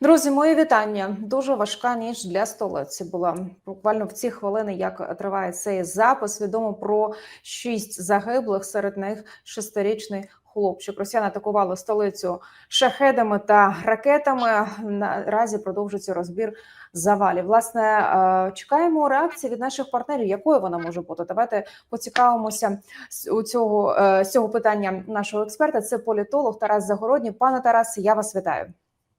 Друзі, мої вітання. Дуже важка ніч для столиці була. Буквально в ці хвилини, як триває цей запис, відомо про шість загиблих, серед них шестирічний хлопчик. Росіяни атакували столицю шахедами та ракетами. Наразі продовжується розбір завалів. Власне, е, чекаємо реакції від наших партнерів. Якою вона може бути? Давайте поцікавимося у цього е, з цього питання нашого експерта. Це політолог Тарас Загородній. Пане Тарасе, я вас вітаю.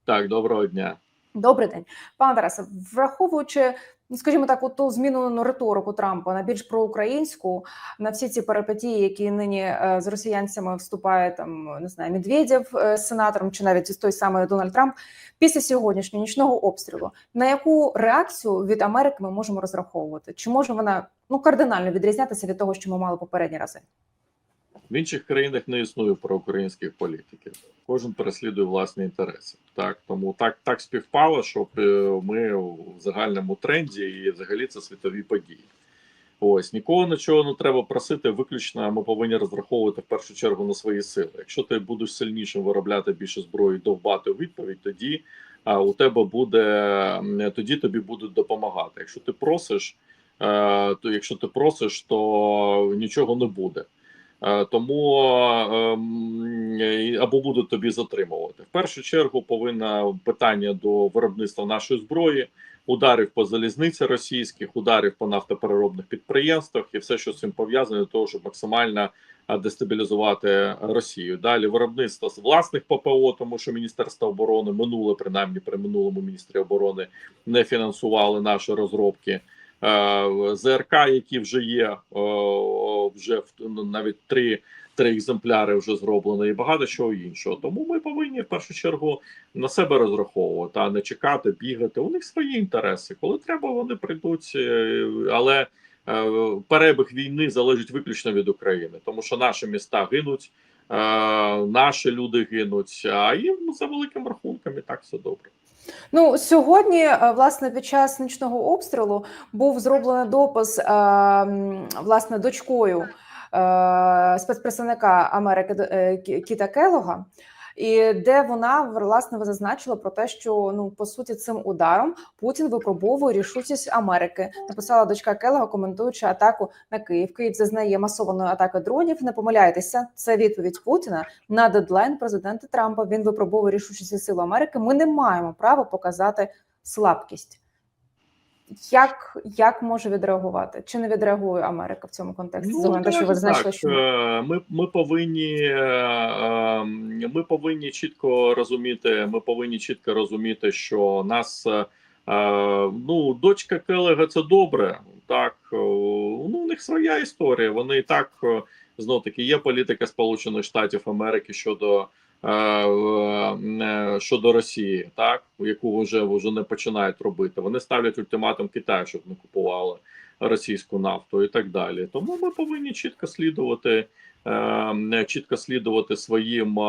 Так, доброго дня. Добрий день, пане Тарасе. Враховуючи, ну скажімо так, у ту змінену риторику Трампа на більш проукраїнську, на всі ці перипетії, які нині е, з росіянцями вступає там, не знаю, Медведєв е, з сенатором, чи навіть із той самий Дональд Трамп, після сьогоднішнього нічного обстрілу, на яку реакцію від Америки ми можемо розраховувати? Чи може вона ну кардинально відрізнятися від того, що ми мали попередні рази? В інших країнах не існує проукраїнських політиків. Кожен переслідує власні інтереси. Так тому так так співпало, щоб е, ми в загальному тренді і взагалі це світові події. Ось нікого нічого не треба просити. Виключно ми повинні розраховувати в першу чергу на свої сили. Якщо ти будеш сильнішим виробляти більше зброї, довбати у відповідь, тоді а, у тебе буде тоді тобі будуть допомагати. Якщо ти просиш, е, то якщо ти просиш, то нічого не буде. Е, Тому е, або будуть тобі затримувати. В першу чергу повинна питання до виробництва нашої зброї, ударів по залізниці російських, ударів по нафтопереробних підприємствах і все, що з цим пов'язане, для того, щоб максимально е, дестабілізувати Росію. Далі виробництво з власних ППО, тому що Міністерство оборони минуле, принаймні при минулому міністрі оборони, не фінансували наші розробки. Е, ЗРК, які вже є, е, вже ну, навіть три, три екземпляри вже зроблено, і багато чого іншого. Тому ми повинні в першу чергу на себе розраховувати, а не чекати, бігати. У них свої інтереси. Коли треба, вони прийдуть, е, але перебіг війни залежить виключно від України, тому що наші міста гинуть, наші люди гинуть, а їм за великим рахунком і так все добре. Ну сьогодні, е, власне, під час нічного обстрілу був зроблений допис е, власне дочкою е, спецпредставника Америки Кіта Келога. І де вона власне зазначила про те, що ну по суті цим ударом Путін випробовує рішучість Америки. Написала дочка Келлога, коментуючи атаку на Київ. Київ зазнає масованої атаки дронів. Не помиляйтеся, це відповідь Путіна на дедлайн президента Трампа. Він випробовує рішучість сил Америки. Ми не маємо права показати слабкість. Як, як може відреагувати? Чи не відреагує Америка в цьому контексті? Ну, огляду що ви так, що е, ми, ми повинні е, е, ми повинні чітко розуміти. Ми повинні чітко розуміти, що нас ну дочка Келега це добре. Так ну у них своя історія. Вони і так знов таки є політика Сполучених Штатів Америки щодо. Е, е, Щодо Росії, так яку вже вже не починають робити, вони ставлять ультиматум Китаю, щоб не купували російську нафту і так далі. Тому ми повинні чітко слідувати, е, чітко слідувати своїм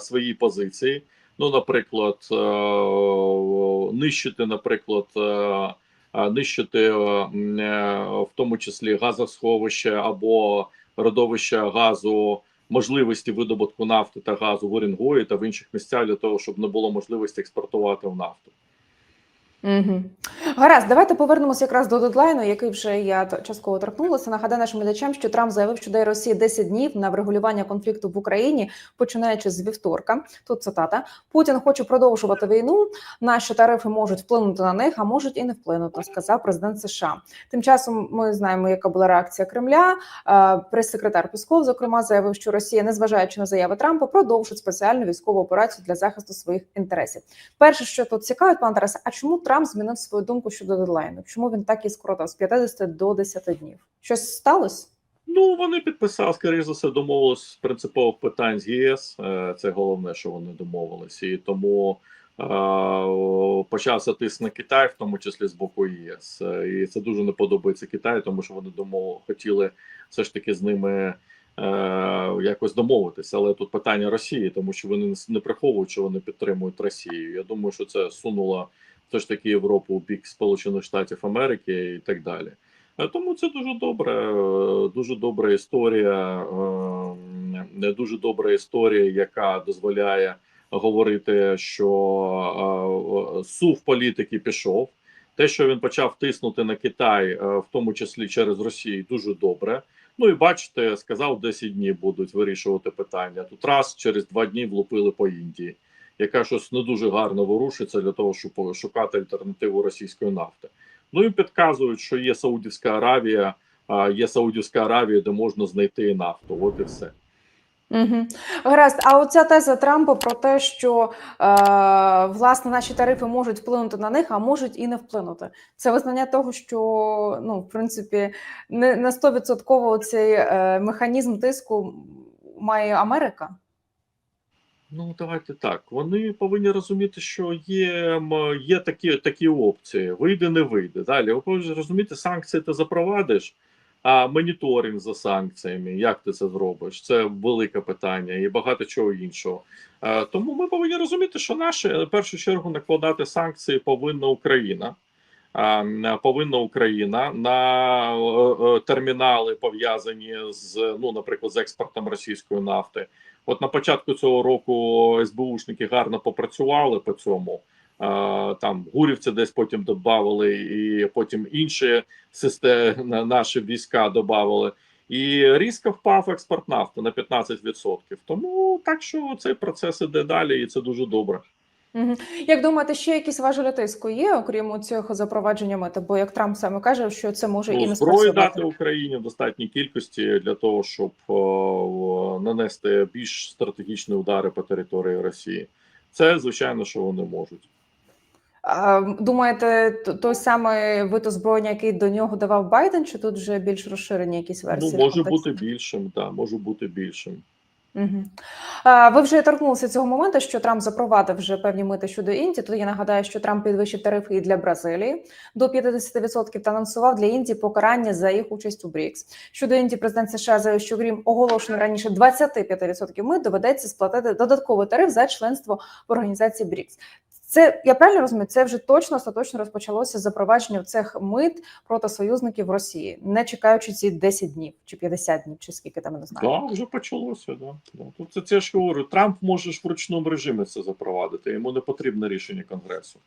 своїй позиції. Ну, наприклад, нищити, наприклад, нищити в тому числі газосховище або родовище газу. Можливості видобутку нафти та газу в Оренгої та в інших місцях для того, щоб не було можливості експортувати в нафту. Угу. Гаразд, давайте повернемося якраз до дедлайну, який вже я частково торкнулася. Нагадаю нашим глядачам, що Трамп заявив, що дає Росії 10 днів на врегулювання конфлікту в Україні, починаючи з вівторка. Тут цитата: Путін хоче продовжувати війну. Наші тарифи можуть вплинути на них, а можуть і не вплинути, сказав президент США. Тим часом ми знаємо, яка була реакція Кремля. Е, Прес-секретар Песков, зокрема, заявив, що Росія, незважаючи на заяви Трампа, продовжить спеціальну військову операцію для захисту своїх інтересів. Перше, що тут цікавить, пан Тарасе, а чому Трамп змінив свою думку щодо дедлайну? Чому він так і скоротав з 50 до 10 днів? Щось сталося? Ну, вони підписали, скоріш за все, домовились з принципових питань з ЄС. Е, Це головне, що вони домовилися, і тому е, почався тиск на Китай, в тому числі з боку ЄС. Е, І це дуже не подобається Китаю, тому що вони домов... хотіли все ж таки з ними. Якось домовитися, але тут питання Росії, тому що вони не приховують, що вони підтримують Росію. Я думаю, що це сунуло ж таки Європу у бік Сполучених Штатів Америки і так далі. Е, Тому це дуже добре, е, дуже добра історія, е, дуже добра історія, яка дозволяє говорити, що сув політики пішов. Те, що він почав тиснути на Китай, в тому числі через Росію, дуже добре. Ну і бачите, сказав, 10 днів будуть вирішувати питання. Тут раз через два дні влупили по Індії, яка щось не дуже гарно ворушиться для того, щоб шукати альтернативу російської нафти. Ну і підказують, що є Саудівська Аравія, а, є Саудівська Аравія, де можна знайти нафту. От і все. Угу. Гаразд, а оця теза Трампа про те, що е, власне наші тарифи можуть вплинути на них, а можуть і не вплинути. Це визнання того, що ну, в принципі, не на 100% цей е, механізм тиску має Америка. Ну давайте так. Вони повинні розуміти, що є, є такі, такі опції: вийде, не вийде. Далі ви повинні розуміти, санкції ти запровадиш, а моніторинг за санкціями, як ти це зробиш? Це велике питання і багато чого іншого. Е, Тому ми повинні розуміти, що наше в першу чергу накладати санкції повинна Україна. Повинна Україна на е, е, термінали пов'язані з ну, наприклад, з експортом російської нафти. От на початку цього року СБУшники гарно попрацювали по цьому. Там гурівці десь потім додавали, і потім інші системи наші війська додавали. І різко впав експорт нафти на 15%. Тому так що цей процес іде далі, і це дуже добре. Угу. Як думаєте, ще якісь важелі тиску є, окрім цього запровадження мета? Бо як Трамп саме каже, що це може і Ну, не зброї дати Україні в достатній кількості для того, щоб о, нанести більш стратегічні удари по території Росії. Це звичайно, що вони можуть. А, думаєте, той самий вид озброєння, який до нього давав Байден, чи тут вже більш розширені якісь версії? Ну, може бути більшим, так, може бути більшим. Ви вже торкнулися цього моменту, що Трамп запровадив вже певні мити щодо Індії. Тут я нагадаю, що Трамп підвищив тарифи і для Бразилії до 50% та анонсував для Індії покарання за їх участь у БРІКС. Щодо Індії, президент США заявив, що крім оголошено раніше 25% мит доведеться сплатити додатковий тариф за членство в організації БРІКС. Це я правильно розумію? Це вже точно остаточно розпочалося запровадження цих мит проти союзників Росії, не чекаючи ці 10 днів чи 50 днів, чи скільки там не знаю. Так, вже почалося. Да. Да. Тут це, це ж говорю. Трамп може ж в ручному режимі це запровадити. Йому не потрібне рішення Конгресу.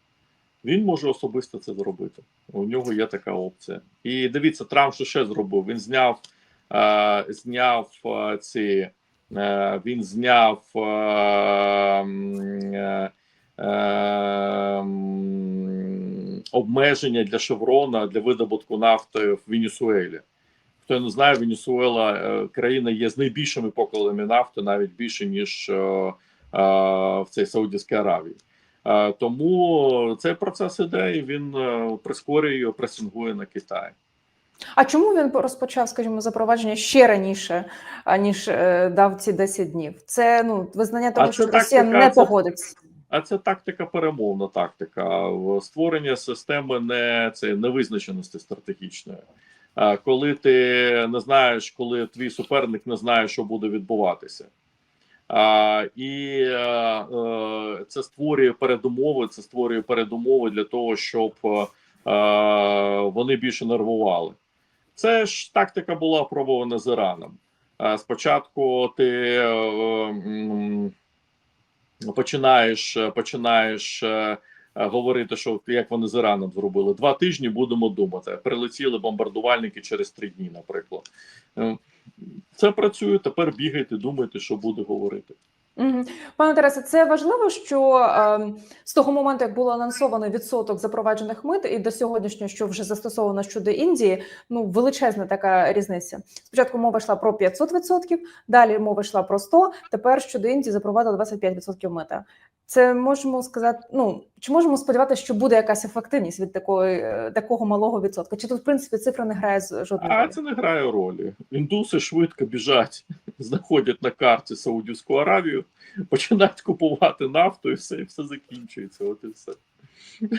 Він може особисто це зробити. У нього є така опція. І дивіться, Трамп що ще зробив? Він зняв, е, зняв е, ці. Е, він зняв е, е, обмеження для Шеврона для видобутку нафти в Венесуелі. Хто не знає, Венесуела е, країна є з найбільшими покладами нафти, навіть більше ніж е, е, в цій Саудівській Аравії. Тому цей процес іде і він прискорює його, пресингує на Китай. А чому він розпочав, скажімо, запровадження ще раніше, аніж е, дав ці 10 днів? Це ну визнання того, А що Росія не погодиться. А це тактика перемовна тактика створення системи не це невизначеності стратегічної. Коли ти не знаєш, коли твій суперник не знає, що буде відбуватися. А, і е, е, це створює передумови. Це створює передумови для того, щоб е, вони більше нервували. Це ж тактика була пробована з Іраном. Спочатку ти починаєш, починаєш е, е, говорити, що як вони з Іраном зробили. Два тижні будемо думати. Прилетіли бомбардувальники через три дні, наприклад. Е, Це працює. Тепер бігайте, думайте, що буде говорити. Угу. Пане Тарасе, це важливо, що е, з того моменту, як було анонсовано відсоток запроваджених мит, і до сьогоднішнього, що вже застосовано щодо Індії, ну величезна така різниця. Спочатку мова йшла про 500%, далі мова йшла про 100%, Тепер щодо Індії запровадили 25% мита. Це можемо сказати. Ну чи можемо сподіватися, що буде якась ефективність від такої е, такого малого відсотка? Чи тут в принципі цифра не грає з жодної А ролі? це не грає ролі. Індуси швидко біжать, знаходять на карті Саудівську Аравію, починають купувати нафту, і все, і все закінчується. От і все.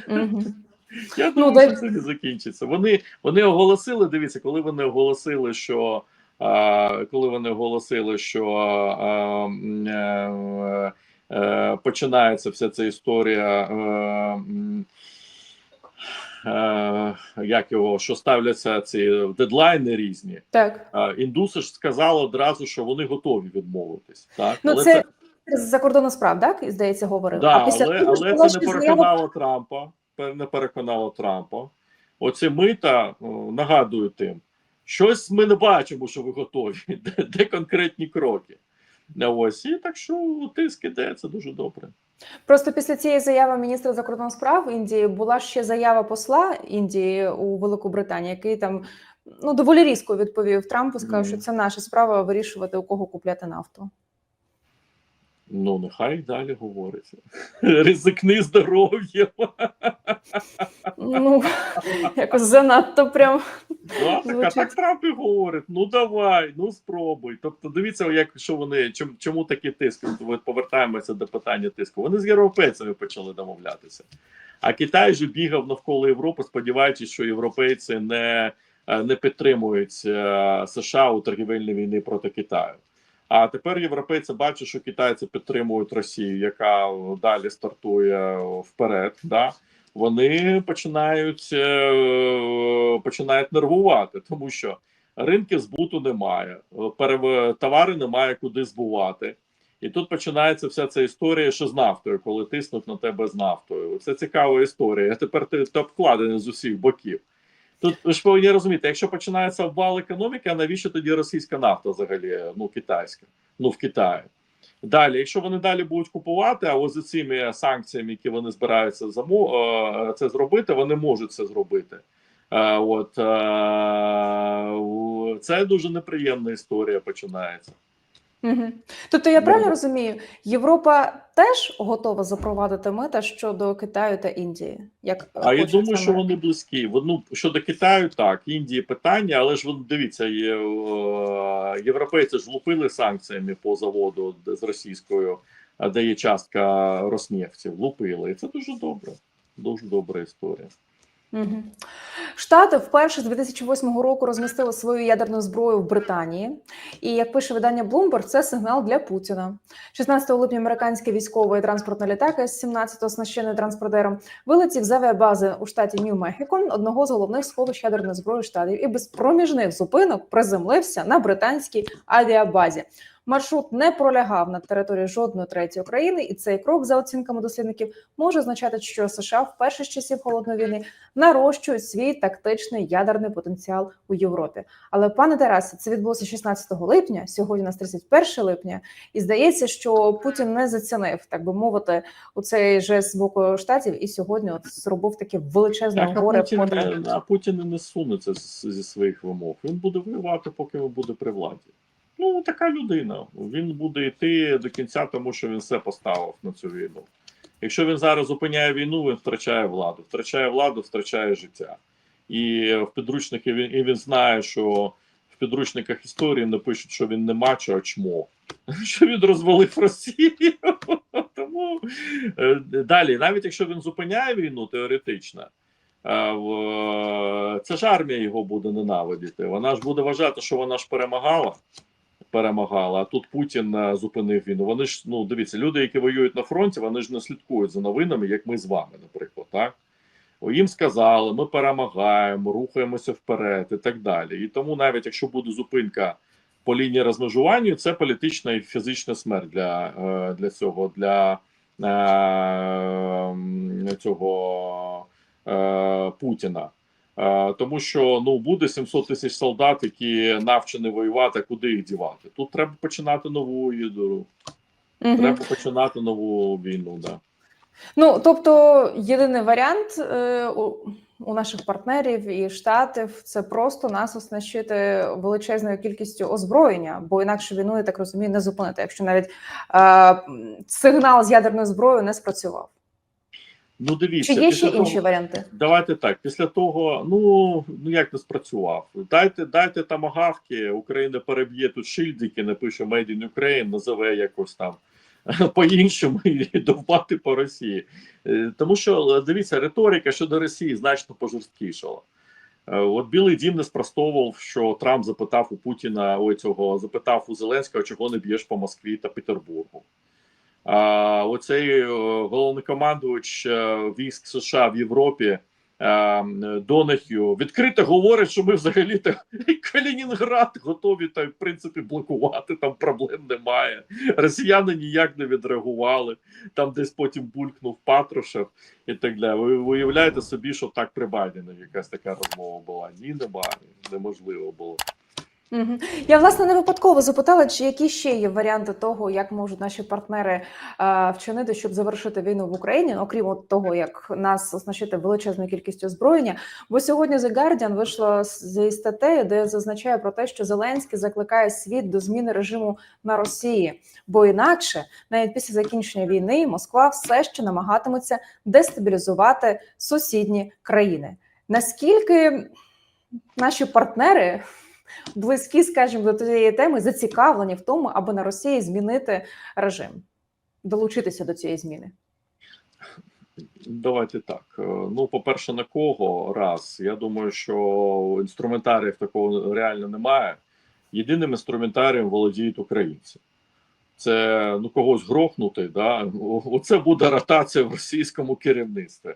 Угу. Я Ну, думаю, дай- що це не закінчиться. Вони, вони оголосили, дивіться, коли вони оголосили, що а, коли вони оголосили, що а, а, е, е, починається вся ця історія. А, е, як його, що ставляться ці дедлайни різні. Так. Індуси ж сказали одразу, що вони готові відмовитись. Так? Ну, Але це- це, міністр з закордонних справ, так здається, говорив. Да, а після але, того але це не переконало Трампа. Не переконало Трампа. Оці мита нагадую тим, щось ми не бачимо, що ви готові. Де, де конкретні кроки? Ось і так що тиск іде, це дуже добре. Просто після цієї заяви міністра закордонних справ Індії була ще заява посла Індії у Великобританії, який там ну доволі різко відповів Трампу. Сказав, що це наша справа вирішувати у кого купляти нафту. Ну, нехай далі говориться. Ризикни здоров'ям. Ну якось занадто прям Да, так, так Трамп і говорить: ну давай, ну спробуй. Тобто, дивіться, як що вони чому, чому такий тиск? Повертаємося до питання тиску. Вони з європейцями почали домовлятися. А Китай же бігав навколо Європи, сподіваючись, що європейці не, е, не підтримують е, США у торгівельній війні проти Китаю. А тепер європейці бачать, що китайці підтримують Росію, яка далі стартує вперед. Да? Вони починають, е, починають нервувати, тому що ринків збуту немає, товари немає куди збувати. І тут починається вся ця історія, що з нафтою, коли тиснуть на тебе з нафтою. Це цікава історія. Тепер ти обкладений з усіх боків. Тут ви ж повинні розуміти, якщо починається обвал економіки, а навіщо тоді російська нафта взагалі, ну китайська, ну в Китаї. Далі, якщо вони далі будуть купувати, а за цими санкціями, які вони збираються заму, е, це зробити, вони можуть це зробити. Е, От е, це дуже неприємна історія починається. Угу. Тобто я правильно розумію, Європа теж готова запровадити мита щодо Китаю та Індії. Як А я думаю, це що вони близькі. Вон, Ну, щодо Китаю, так, Індії питання, але ж дивіться, є, е, європейці ж лупили санкціями по заводу з російською, а де є частка роснефтів. Лупили. І це дуже добре. Дуже добра історія. Штати вперше з 2008 року розмістили свою ядерну зброю в Британії. І як пише видання Bloomberg, це сигнал для Путіна. 16 липня американський військовий транспортний літак С-17 оснащений транспортером вилетів з авіабази у штаті Нью-Мехіко, одного з головних сховищ ядерної зброї штатів, і без проміжних зупинок приземлився на британській авіабазі. Маршрут не пролягав на території жодної третьої країни, і цей крок, за оцінками дослідників, може означати, що США вперше з часів холодної війни нарощують свій тактичний ядерний потенціал у Європі. Але пане Тарасе, це відбулося 16 липня. Сьогодні у нас 31 липня, і здається, що Путін не зацінив, так би мовити, у цей жест з боку штатів, і сьогодні от зробив таке величезне Так, а горе Путін, не, а Путін не сунеться зі своїх вимог. Він буде воювати, поки він буде при владі. Ну, така людина. Він буде йти до кінця, тому що він все поставив на цю війну. Якщо він зараз зупиняє війну, він втрачає владу. Втрачає владу, втрачає життя. І в підручниках він, і він знає, що в підручниках історії напишуть, що він не мачо, а чмо. Що він розвалив Росію. Тому е, далі, навіть якщо він зупиняє війну теоретично, е, це ж армія його буде ненавидіти. Вона ж буде вважати, що вона ж перемагала. Перемагала, а тут Путін е, зупинив війну. Вони ж ну дивіться, люди, які воюють на фронті, вони ж не слідкують за новинами, як ми з вами, наприклад, так їм сказали, ми перемагаємо, рухаємося вперед і так далі. І тому, навіть якщо буде зупинка по лінії розмежування, це політична і фізична смерть для, е, для цього для е, цього Путіна. Е, Тому що ну буде 700 тисяч солдат, які навчені воювати, куди їх дівати. Тут треба починати нову їду. Мгм. Треба починати нову війну. Да. Ну тобто, єдиний варіант е, у, у наших партнерів і штатів це просто нас оснащити величезною кількістю озброєння, бо інакше війну, я так розумію, не зупинити, якщо навіть е, сигнал з ядерною зброєю не спрацював. Ну Чи дивіться, є після ще інші варіанти? Давайте так. Після того, ну ну як не спрацював. Дайте, дайте тамагавки, Україна переб'є тут шильдики, напише Made in Ukraine, назове якось там по-іншому і довбати по Росії. Е, Тому що дивіться, риторика щодо Росії значно пожорсткішала. Е, От Білий Дім не спростовував, що Трамп запитав у Путіна ой, цього запитав у Зеленського, чого не б'єш по Москві та Петербургу. Оцей е, головнокомандувач е, військ США в Європі е, Донахью відкрито говорить, що ми взагалі то Калінінград готові та в принципі блокувати. Там проблем немає. Росіяни ніяк не відреагували. Там десь потім булькнув Патрушев і так далі. Ви уявляєте собі, що так при Байдені якась така розмова була? Ні, немає, неможливо було. Я власне не випадково запитала, чи які ще є варіанти того, як можуть наші партнери е, вчинити, щоб завершити війну в Україні, ну, окрім от того, як нас оснащити величезною кількістю озброєння. Бо сьогодні The Guardian вийшло зі статтею, де зазначає про те, що Зеленський закликає світ до зміни режиму на Росії, бо інакше, навіть після закінчення війни, Москва все ще намагатиметься дестабілізувати сусідні країни. Наскільки наші партнери близькі, скажімо, до цієї теми, зацікавлені в тому, аби на Росії змінити режим, долучитися до цієї зміни. Давайте так. Е, Ну, по-перше, на кого раз. Я думаю, що інструментаріїв такого реально немає. Єдиним інструментарієм володіють українці. Це ну когось грохнути. Да? Оце буде ротація в російському керівництві.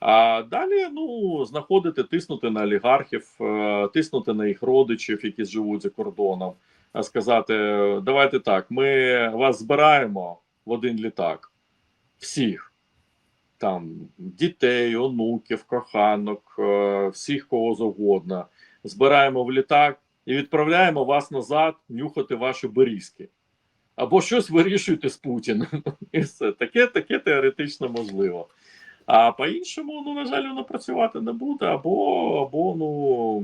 А далі ну знаходити, тиснути на олігархів, е, тиснути на їх родичів, які живуть за кордоном, а сказати: давайте так, ми вас збираємо в один літак, всіх там дітей, онуків, коханок, е, всіх кого завгодно. Збираємо в літак і відправляємо вас назад нюхати ваші берізки. Або щось вирішуйте з Путіним. І все. Таке, таке теоретично можливо. А по-іншому, ну, на жаль, воно працювати не буде, або, або ну,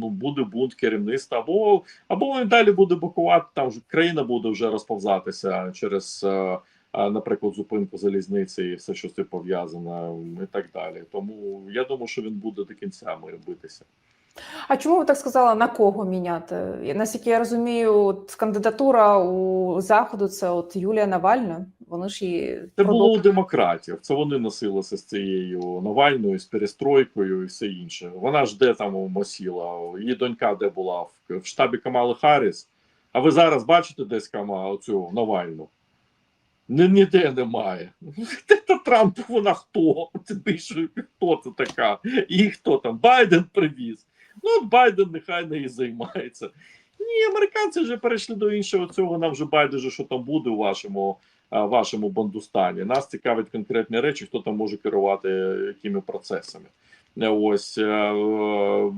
ну, буде бунт керівництва, або, або далі буде блокувати, там країна буде вже розповзатися через, е, е, наприклад, зупинку залізниці і все, що з цим пов'язане, і так далі. Тому я думаю, що він буде до кінця має битися. А чому ви так сказали, на кого міняти? Наскільки я розумію, от кандидатура у заходу це от Юлія Навальна. Вони ж її Це було у демократів. Це вони носилися з цією Навальною, з перестройкою і все інше. Вона ж де там осіла? Її донька де була в, в штабі Камали Харріс. А ви зараз бачите десь Кама оцю Навальну? Ні, ніде немає. Та Трамп, вона хто? Це більше хто це така? І хто там? Байден привіз. Ну, от Байден нехай нею займається. Ні, американці вже перейшли до іншого цього. Нам вже байдуже, що там буде у вашому вашому бандустані. Нас цікавить конкретні речі, хто там може керувати е, якими процесами. Е, Ось е, е,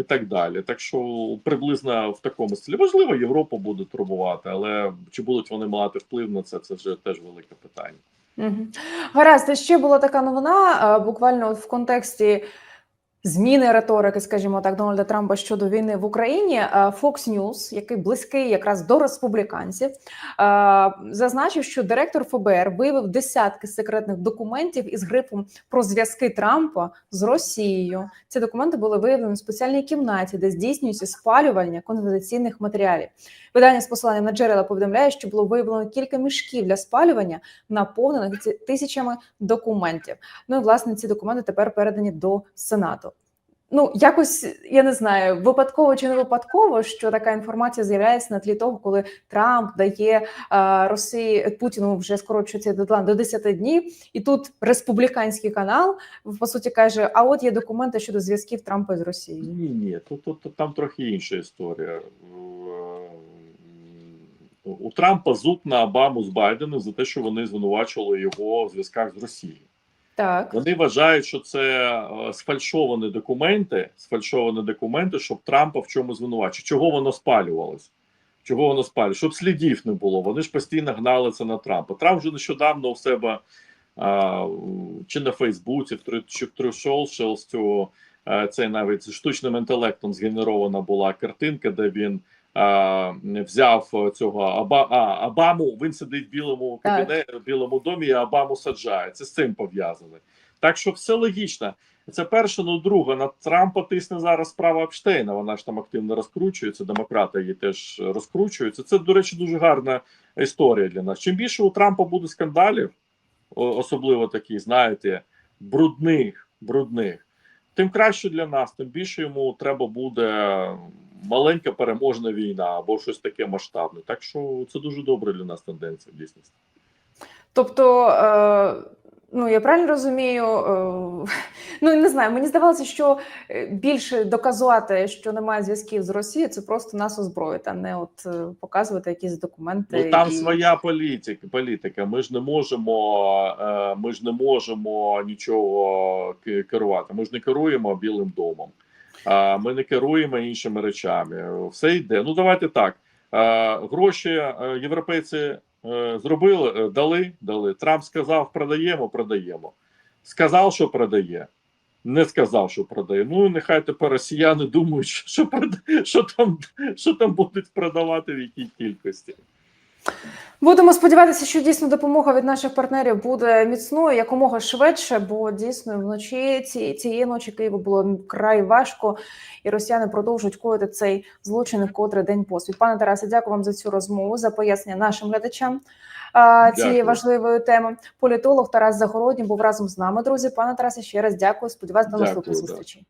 і так далі. Так що приблизно в такому стилі. Можливо, Європа буде турбувати, але чи будуть вони мати вплив на це, це вже теж велике питання. Мгм. Гаразд, ще була така новина, е, буквально в контексті зміни риторики, скажімо так, Дональда Трампа щодо війни в Україні. Е, Fox News, який близький якраз до республіканців, е, зазначив, що директор ФБР виявив десятки секретних документів із грифом про зв'язки Трампа з Росією. Ці документи були виявлені в спеціальній кімнаті, де здійснюється спалювання конфіденційних матеріалів. Видання з посиланням на джерела повідомляє, що було виявлено кілька мішків для спалювання, наповнених тисячами документів. Ну і власне ці документи тепер передані до Сенату. Ну, якось я не знаю, випадково чи не випадково, що така інформація з'являється на тлі того, коли Трамп дає е, Росії Путіну вже скорочується дедлайн до 10 днів, і тут республіканський канал по суті каже: а от є документи щодо зв'язків Трампа з Росією. Ні, ні, тут, тут, тут там трохи інша історія. Е, У Трампа зуб на Обаму з Байденом за те, що вони звинувачували його в зв'язках з Росією. Так, Вони вважають, що це е, сфальшовані документи, сфальшовані документи, щоб Трампа в чомусь звинувачити. Чого воно спалювалось? Чого воно спалювалось? Щоб слідів не було. Вони ж постійно гнали це на Трампа. Трамп вже нещодавно у себе а, чи на Фейсбуці, чи в True Social, е, це навіть з штучним інтелектом згенерована була картинка, де він. А, Взяв цього Аба, а, Обаму, він сидить в білому кабінеті, в білому домі, і Обаму саджає. Це з цим пов'язане. Так що все логічно. Це перше, ну друге, на Трампа тисне зараз справа Епштейна. Вона ж там активно розкручується. Демократи її теж розкручуються. Це, до речі, дуже гарна історія для нас. Чим більше у Трампа буде скандалів, особливо такі, знаєте, брудних, брудних, тим краще для нас, тим більше йому треба буде маленька переможна війна або щось таке масштабне. Так що це дуже добре для нас тенденція в дійсності. Тобто, е, ну я правильно розумію, е, Ну не знаю, мені здавалося, що е, більше доказувати, що немає зв'язків з Росією, це просто нас озброїть, а не от показувати якісь документи. Ну там і- своя політика. Політика. Ми ж не можемо, ми ж не можемо нічого керувати. Ми ж не керуємо Білим домом. Ми не керуємо іншими речами. Все йде. Ну давайте так. Гроші е, європейці е, зробили, е, дали, дали. Трамп сказав, продаємо, продаємо. Сказав, що продає. Не сказав, що продає. Ну нехай тепер росіяни думають, що, що там що там будуть продавати в якій кількості. Будемо сподіватися, що дійсно допомога від наших партнерів буде міцною якомога швидше, бо дійсно вночі ці, цієї ночі Києву було край важко, і росіяни продовжують коїти цей злочин котрий день поспіль. Пане Тарасе, дякую вам за цю розмову, за пояснення нашим глядачам а, цієї Дякую. важливої теми. Політолог Тарас Загородній був разом з нами. Друзі, пане Тарасе, ще раз дякую. Сподіваюсь, до наступних зустрічей.